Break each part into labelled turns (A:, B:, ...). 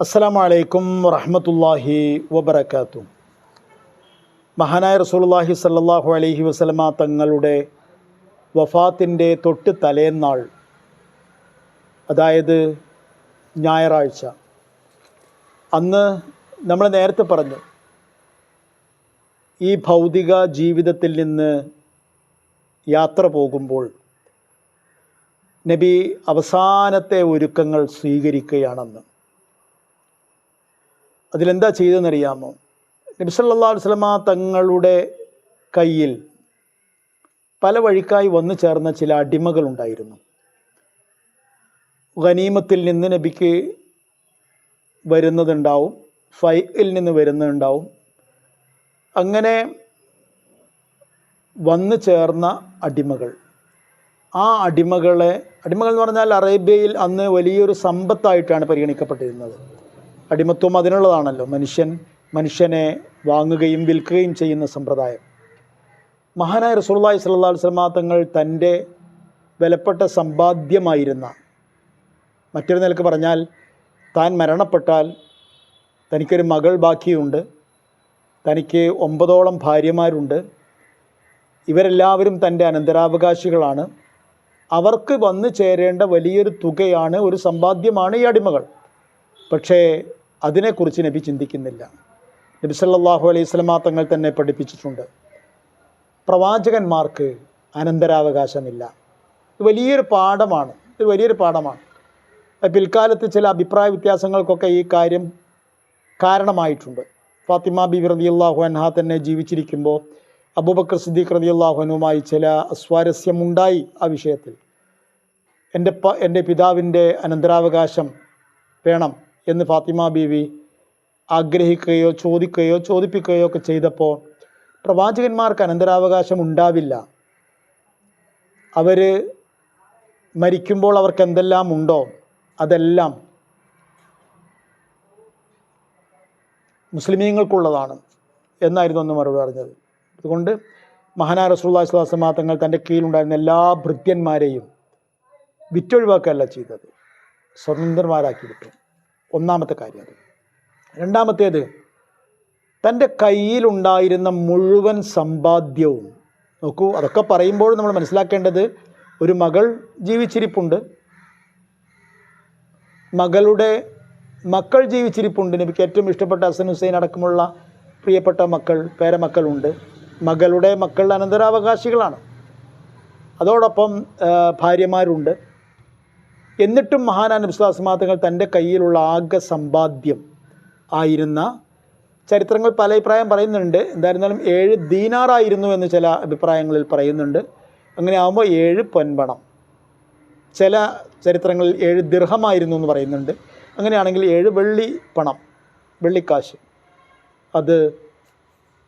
A: അസ്സലാമു വലൈക്കും വറഹമത്തല്ലാഹി വബർക്കാത്തു മഹാനായ റസൂലുള്ളാഹി സല്ലാഹു അലൈഹി വസ്ലമ തങ്ങളുടെ വഫാത്തിന്റെ തൊട്ട് തലേന്നാൾ അതായത് ഞായറാഴ്ച അന്ന് നമ്മൾ നേരത്തെ പറഞ്ഞു ഈ ഭൗതിക ജീവിതത്തിൽ നിന്ന് യാത്ര പോകുമ്പോൾ നബി അവസാനത്തെ ഒരുക്കങ്ങൾ സ്വീകരിക്കുകയാണെന്ന്. അതിലെന്താ ചെയ്തതെന്നറിയാമോ? നബി സല്ലല്ലാഹു അലൈഹി തങ്ങളുടെ കയ്യിൽ പല വഴിക്കായി വന്നു ചേർന്ന ചില അടിമകളുണ്ടായിരുന്നു. ഖനീമത്തിൽ നിന്ന് നബിക്ക് വരുന്നതുണ്ടാവും ഫൈൽ നിന്ന് വരുന്നതുണ്ടാവും. അങ്ങനെ വന്നു ചേർന്ന അടിമകൾ. ആ അടിമകളെ അടിമകൾ എന്ന് പറഞ്ഞാൽ അറേബ്യയിൽ അന്ന് വലിയൊരു സമ്പത്തായിട്ടാണ് പരിഗണിക്കപ്പെട്ടിരുന്നത്. അടിമത്വം അതിനുള്ളതാണല്ലോ. മനുഷ്യൻ മനുഷ്യനെ വാങ്ങുകയും വിൽക്കുകയും ചെയ്യുന്ന സമ്പ്രദായം. മഹാനായ റസൂള്ളി സല്ലാ അലൈഹി വസല്ലമ തങ്ങൾ തന്റെ വിലപ്പെട്ട സമ്പാദ്യമായിരുന്ന മറ്റൊരു നിലയ്ക്ക് പറഞ്ഞാൽ താൻ മരണപ്പെട്ടാൽ തനിക്കൊരു മകൾ ബാക്കിയുണ്ട് തനിക്ക് ഒമ്പതോളം ഭാര്യമാരുണ്ട് ഇവരെല്ലാവരും തന്റെ അനന്തരാവകാശികളാണ് അവർക്ക് വന്നു ചേരേണ്ട വലിയൊരു തുകയാണ് ഒരു സമ്പാദ്യമാണ് ഈ അടിമകൾ. പക്ഷേ അതിനെക്കുറിച്ച് നബി ചിന്തിക്കുന്നില്ല. നബി സല്ലാഹു അലൈഹി സ്വലമാ തങ്ങൾ തന്നെ പഠിപ്പിച്ചിട്ടുണ്ട്. പ്രവാചകന്മാർക്ക് അനന്തരാവകാശമില്ല. ഇത് വലിയൊരു പാഠമാണ്. ഇത് വലിയൊരു പാഠമാണ്. പിൽക്കാലത്ത് ചില അഭിപ്രായ വ്യത്യാസങ്ങൾക്കൊക്കെ ഈ കാര്യം കാരണമായിട്ടുണ്ട്. ഫാത്തിമ ബിബി റളിയല്ലാഹു അൻഹ തന്നെ ജീവിച്ചിരിക്കുമ്പോൾ അബൂബക്കർ സിദ്ദീഖ് റളിയല്ലാഹു അൻഹുമായി ചില അസ്വാരസ്യമുണ്ടായി ആ വിഷയത്തിൽ. എന്റെ പ എന്റെ പിതാവിന്റെ അനന്തരാവകാശം വേണം. എന്ന് ഫാത്തിമ ബീവി ആഗ്രഹിക്കുകയോ ചോദിക്കുകയോ ചോദിപ്പിക്കുകയോ ഒക്കെ ചെയ്തപ്പോൾ പ്രവാചകന്മാർക്ക് അനന്തരാവകാശം ഉണ്ടാവില്ല. അവർ മരിക്കുമ്പോൾ അവർക്ക് എന്തെല്ലാം ഉണ്ടോ അതെല്ലാം മുസ്ലിമീങ്ങൾക്കുള്ളതാണ് എന്നായിരുന്നു അന്ന് മറുപടി പറഞ്ഞത്. അതുകൊണ്ട് മഹാനാ റസൂല്ലാ സ്വലാസമാ തങ്ങൾ തന്റെ കീഴിലുണ്ടായിരുന്ന എല്ലാ ഭൃത്യന്മാരെയും വിറ്റൊഴിവാക്കുകയല്ല ചെയ്തത്. സ്വതന്ത്രന്മാരാക്കി വിട്ടു. ഒന്നാമത്തെ കാര്യം അത്. രണ്ടാമത്തേത് തന്റെ കയ്യിലുണ്ടായിരുന്ന മുഴുവൻ സമ്പാദ്യവും നോക്കൂ അതൊക്കെ പറയുമ്പോൾ നമ്മൾ മനസ്സിലാക്കേണ്ടത് ഒരു മകൾ ജീവിച്ചിരിപ്പുണ്ട്. മകളുടെ മക്കൾ ജീവിച്ചിരിപ്പുണ്ട്. എനിക്ക് ഏറ്റവും ഇഷ്ടപ്പെട്ട ഹസൻ ഹുസൈൻ അടക്കമുള്ള പ്രിയപ്പെട്ട മക്കൾ പേരമക്കളുണ്ട്. മകളുടെ മക്കൾ അനന്തരാവകാശികളാണ്. അതോടൊപ്പം ഭാര്യമാരുണ്ട്. എന്നിട്ടും മഹാനാൻ വിശ്വാസമാതങ്ങൾ തന്റെ കയ്യിലുള്ള ആകെ സമ്പാദ്യം ആയിരുന്ന ചരിത്രങ്ങൾ പല അഭിപ്രായം പറയുന്നുണ്ട്. എന്തായിരുന്നാലും ഏഴ് ദീനാറായിരുന്നു എന്ന് ചില അഭിപ്രായങ്ങളിൽ പറയുന്നുണ്ട്. അങ്ങനെ ആകുമ്പോൾ ഏഴ് പൊൻപണം. ചില ചരിത്രങ്ങളിൽ ഏഴ് ദീർഘമായിരുന്നു എന്ന് പറയുന്നുണ്ട്. അങ്ങനെയാണെങ്കിൽ ഏഴ് വെള്ളി പണം വെള്ളിക്കാശ്. അത്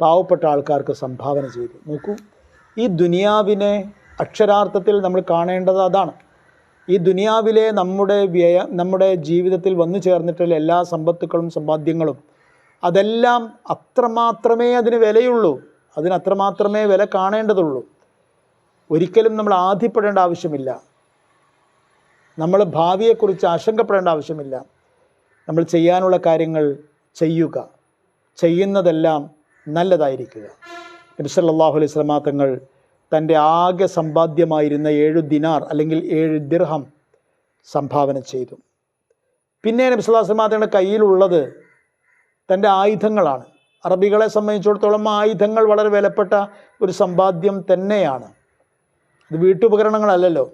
A: പാവപ്പെട്ട ആൾക്കാർക്ക് സംഭാവന ചെയ്തു. നോക്കൂ ഈ ദുനിയാവിനെ അക്ഷരാർത്ഥത്തിൽ നമ്മൾ കാണേണ്ടത് അതാണ്. ഈ ദുനിയാവിലെ നമ്മുടെ വ്യയ നമ്മുടെ ജീവിതത്തിൽ വന്നു ചേർന്നിട്ടുള്ള എല്ലാ സമ്പത്തുക്കളും സമ്പാദ്യങ്ങളും അതെല്ലാം അത്രമാത്രമേ അതിന് വിലയുള്ളൂ. അതിന് അത്രമാത്രമേ വില കാണേണ്ടതുള്ളൂ. ഒരിക്കലും നമ്മൾ ആധിപ്പെടേണ്ട ആവശ്യമില്ല. നമ്മൾ ഭാവിയെക്കുറിച്ച് ആശങ്കപ്പെടേണ്ട ആവശ്യമില്ല. നമ്മൾ ചെയ്യാനുള്ള കാര്യങ്ങൾ ചെയ്യുക ചെയ്യുന്നതെല്ലാം നല്ലതായിരിക്കുക. നബി സല്ലല്ലാഹു അലൈഹി സ്വലമാ തങ്ങൾ തന്റെ ആകെ സമ്പാദ്യമായിരുന്ന ഏഴു ദിനാർ അല്ലെങ്കിൽ ഏഴ് ദിർഹം സംഭാവന ചെയ്തു. പിന്നെ നബി സല്ലല്ലാഹു അലൈഹി തങ്ങളുടെ കയ്യിലുള്ളത് തന്റെ ആയുധങ്ങളാണ്. അറബികളെ സംബന്ധിച്ചിടത്തോളം ആയുധങ്ങൾ വളരെ വിലപ്പെട്ട ഒരു സമ്പാദ്യം തന്നെയാണ്. ഇത് വീട്ടുപകരണങ്ങളല്ലല്ലോ.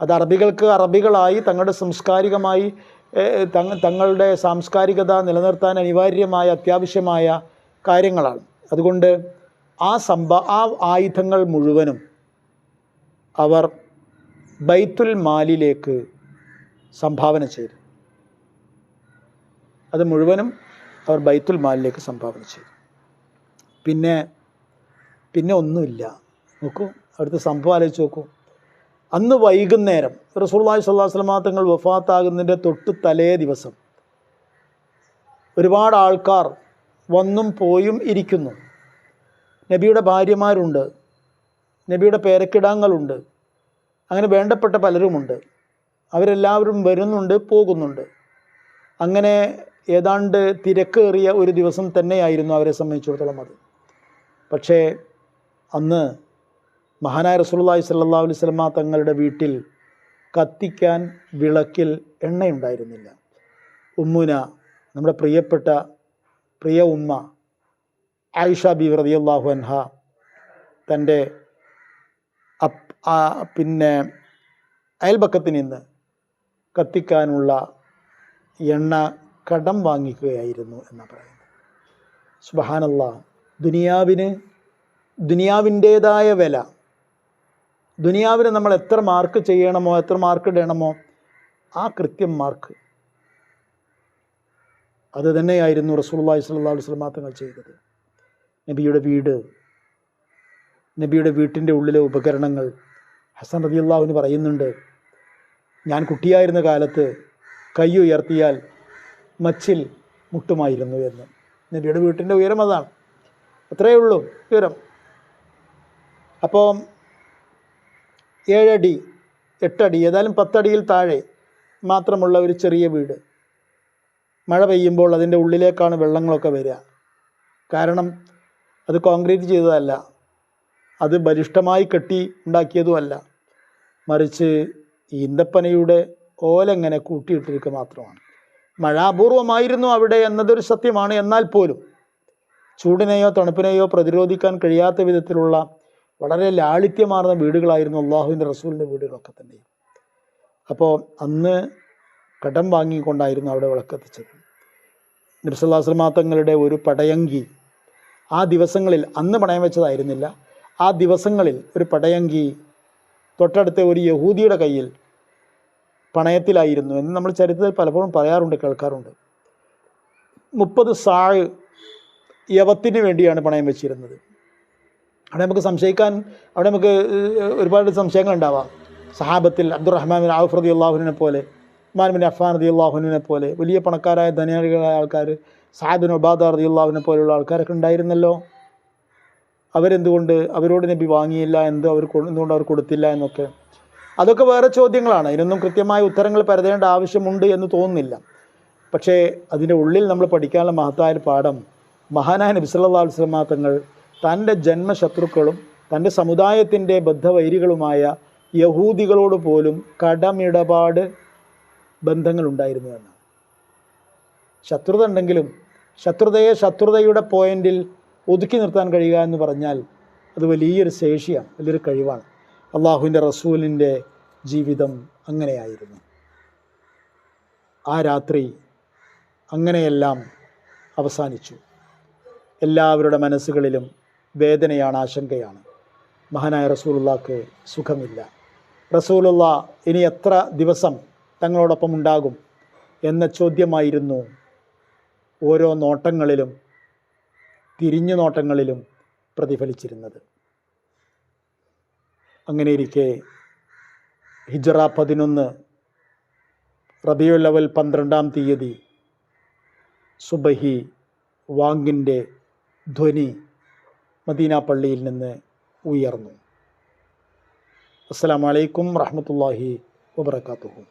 A: അത് അറബികൾക്ക് അറബികളായി തങ്ങളുടെ സംസ്കാരികമായി തങ്ങളുടെ സാംസ്കാരികത നിലനിർത്താൻ അനിവാര്യമായ അത്യാവശ്യമായ കാര്യങ്ങളാണ്. അതുകൊണ്ട് ആ സംഭ ആ ആയുധങ്ങൾ മുഴുവനും അവർ ബൈത്തുൽ മാലിലേക്ക് സംഭാവന ചെയ്തു. അത് മുഴുവനും അവർ ബൈത്തുൽ മാലിലേക്ക് സംഭാവന ചെയ്തു. പിന്നെ പിന്നെ ഒന്നുമില്ല. നോക്കൂ അവിടുത്തെ സംഭവം ആലോചിച്ച് നോക്കൂ. അന്ന് വൈകുന്നേരം റസൂള്ളി സ്വല്ലാ വസ്ലമാ തങ്ങൾ വഫാത്താകുന്നതിന്റെ തൊട്ട് തലേ ദിവസം ഒരുപാട് ആൾക്കാർ വന്നും പോയും ഇരിക്കുന്നു. നബിയുടെ ഭാര്യമാരുണ്ട്. നബിയുടെ പേരക്കിടാങ്ങളുണ്ട്. അങ്ങനെ വേണ്ടപ്പെട്ട പലരുമുണ്ട്. അവരെല്ലാവരും വരുന്നുണ്ട് പോകുന്നുണ്ട്. അങ്ങനെ ഏതാണ്ട് തിരക്കേറിയ ഒരു ദിവസം തന്നെയായിരുന്നു അവരെ സംബന്ധിച്ചിടത്തോളം അത്. പക്ഷേ അന്ന് മഹാനായ റസൂലുള്ളാഹി സല്ലാ അലൈഹി വസല്ലമ തങ്ങളുടെ വീട്ടിൽ കത്തിക്കാൻ വിളക്കിൽ എണ്ണയുണ്ടായിരുന്നില്ല. ഉമ്മുന നമ്മുടെ പ്രിയപ്പെട്ട പ്രിയ ഉമ്മ ആയിഷ ബി റളിയല്ലാഹു അൻഹ തന്റെ പിന്നെ അയൽപക്കത്തിൽ നിന്ന് കത്തിക്കാനുള്ള എണ്ണ കടം വാങ്ങിക്കുകയായിരുന്നു എന്നാണ് പറയുന്നത്. സുബഹാനല്ല ദുനിയാവിന് ദുനിയാവിന്റേതായ വില. ദുനിയാവിന് നമ്മൾ എത്ര മാർക്ക് ചെയ്യണമോ എത്ര മാർക്ക് ഇടണമോ ആ കൃത്യം മാർക്ക്. അത് തന്നെയായിരുന്നു റസൂലുള്ളാഹി സ്വല്ലല്ലാഹു അലൈഹി വസല്ലം തങ്ങൾ ചെയ്തത്. നബിയുടെ വീട് നബിയുടെ വീട്ടിന്റെ ഉള്ളിലെ ഉപകരണങ്ങൾ. ഹസൻ റളിയല്ലാഹുവിന് പറയുന്നുണ്ട് ഞാൻ കുട്ടിയായിരുന്ന കാലത്ത് കൈ ഉയർത്തിയാൽ മച്ചിൽ മുട്ടുമായിരുന്നു എന്ന്. നബിയുടെ വീട്ടിന്റെ ഉയരം അതാണ്. അത്രയേ ഉള്ളൂ ഉയരം. അപ്പോൾ ഏഴടി എട്ടടി ഏതായാലും പത്തടിയിൽ താഴെ മാത്രമുള്ള ഒരു ചെറിയ വീട്. മഴ പെയ്യുമ്പോൾ അതിന്റെ ഉള്ളിലേക്കാണ് വെള്ളങ്ങളൊക്കെ വരിക. കാരണം അത് കോൺക്രീറ്റ് ചെയ്തതല്ല. അത് ബലിഷ്ഠമായി കെട്ടി ഉണ്ടാക്കിയതുമല്ല. മറിച്ച് ഈന്തപ്പനയുടെ ഓലങ്ങനെ കൂട്ടിയിട്ടിരിക്കുക മാത്രമാണ്. മഴ അപൂർവമായിരുന്നു അവിടെ എന്നതൊരു സത്യമാണ്. എന്നാൽ പോലും ചൂടിനെയോ തണുപ്പിനെയോ പ്രതിരോധിക്കാൻ കഴിയാത്ത വിധത്തിലുള്ള വളരെ ലാളിത്യമാർന്ന വീടുകളായിരുന്നു അള്ളാഹുവിന്റെ റസൂലിന്റെ വീടുകളൊക്കെ തന്നെ. അപ്പോൾ അന്ന് കടം വാങ്ങിക്കൊണ്ടായിരുന്നു അവിടെ വിളക്കെത്തിച്ചത് നിർസലാസ്ലമാ തങ്ങളുടെ ഒരു പടയങ്കി ആ ദിവസങ്ങളിൽ അന്ന് പണയം വെച്ചതായിരുന്നില്ല. ആ ദിവസങ്ങളിൽ ഒരു പടയങ്കി തൊട്ടടുത്ത ഒരു യഹൂദിയുടെ കയ്യിൽ പണയത്തിലായിരുന്നു എന്ന് നമ്മൾ ചരിത്രത്തിൽ പലപ്പോഴും പറയാറുണ്ട് കേൾക്കാറുണ്ട്. മുപ്പത് സാഴ് യവത്തിന് വേണ്ടിയാണ് പണയം വെച്ചിരുന്നത്. അവിടെ നമുക്ക് സംശയിക്കാൻ അവിടെ നമുക്ക് ഒരുപാട് സംശയങ്ങൾ ഉണ്ടാവാം സഹാബത്തിൽ അബ്ദുറഹ്മാൻ ബിൻ ഔഫ് റതി പോലെ ഉസ്മാൻ ബിൻ അഫാൻ റതി അള്ളാഹുവിനെ പോലെ വലിയ പണക്കാരായ ധനിയാളികളായ ആൾക്കാർ സാഹിബിൻ ഒബാദ റതി അള്ളാഹുവിനെ പോലെയുള്ള ആൾക്കാരൊക്കെ ഉണ്ടായിരുന്നല്ലോ. അവരെന്തുകൊണ്ട്? അവരോട് നബി വാങ്ങിയില്ല എന്ത് അവർ എന്തുകൊണ്ട് അവർ കൊടുത്തില്ല എന്നൊക്കെ. അതൊക്കെ വേറെ ചോദ്യങ്ങളാണ്. ഇതിനൊന്നും കൃത്യമായ ഉത്തരങ്ങൾ പരതേണ്ട ആവശ്യമുണ്ട് എന്ന് തോന്നുന്നില്ല. പക്ഷേ അതിന്റെ ഉള്ളിൽ നമ്മൾ പഠിക്കാനുള്ള മഹത്തായ പാഠം മഹാനായ നബി വസല്ലമ തങ്ങൾ തന്റെ ജന്മശത്രുക്കളും തന്റെ സമുദായത്തിന്റെ ബദ്ധവൈരികളുമായ യഹൂദികളോട് പോലും കടമിടപാട് ബന്ധങ്ങളുണ്ടായിരുന്നു എന്നാണ്. ശത്രുത ഉണ്ടെങ്കിലും ശത്രുതയെ ശത്രുതയുടെ പോയിന്റിൽ ഒതുക്കി നിർത്താൻ കഴിയുക എന്ന് പറഞ്ഞാൽ അത് വലിയൊരു ശേഷിയാണ് വലിയൊരു കഴിവാണ്. അള്ളാഹുവിന്റെ റസൂലിന്റെ ജീവിതം അങ്ങനെയായിരുന്നു. ആ രാത്രി അങ്ങനെയെല്ലാം അവസാനിച്ചു. എല്ലാവരുടെ മനസ്സുകളിലും വേദനയാണ് ആശങ്കയാണ്. മഹാനായ റസൂലുള്ളാക്ക് സുഖമില്ല. റസൂലുള്ള ഇനി എത്ര ദിവസം തങ്ങളോടൊപ്പം ഉണ്ടാകും എന്ന ചോദ്യമായിരുന്നു ഓരോ നോട്ടങ്ങളിലും തിരിഞ്ഞു നോട്ടങ്ങളിലും പ്രതിഫലിച്ചിരുന്നത്. അങ്ങനെയിരിക്കെ ഹിജറ പതിനൊന്ന് റബിയുള്ളവൽ പന്ത്രണ്ടാം തീയതി സുബഹി വാങ്ങിന്റെ ധ്വനി മദീന പള്ളിയിൽ നിന്ന് ഉയർന്നു. അസ്സാം വലൈക്കും റഹ്മത്തുള്ളാഹി വബറകാതുഹു.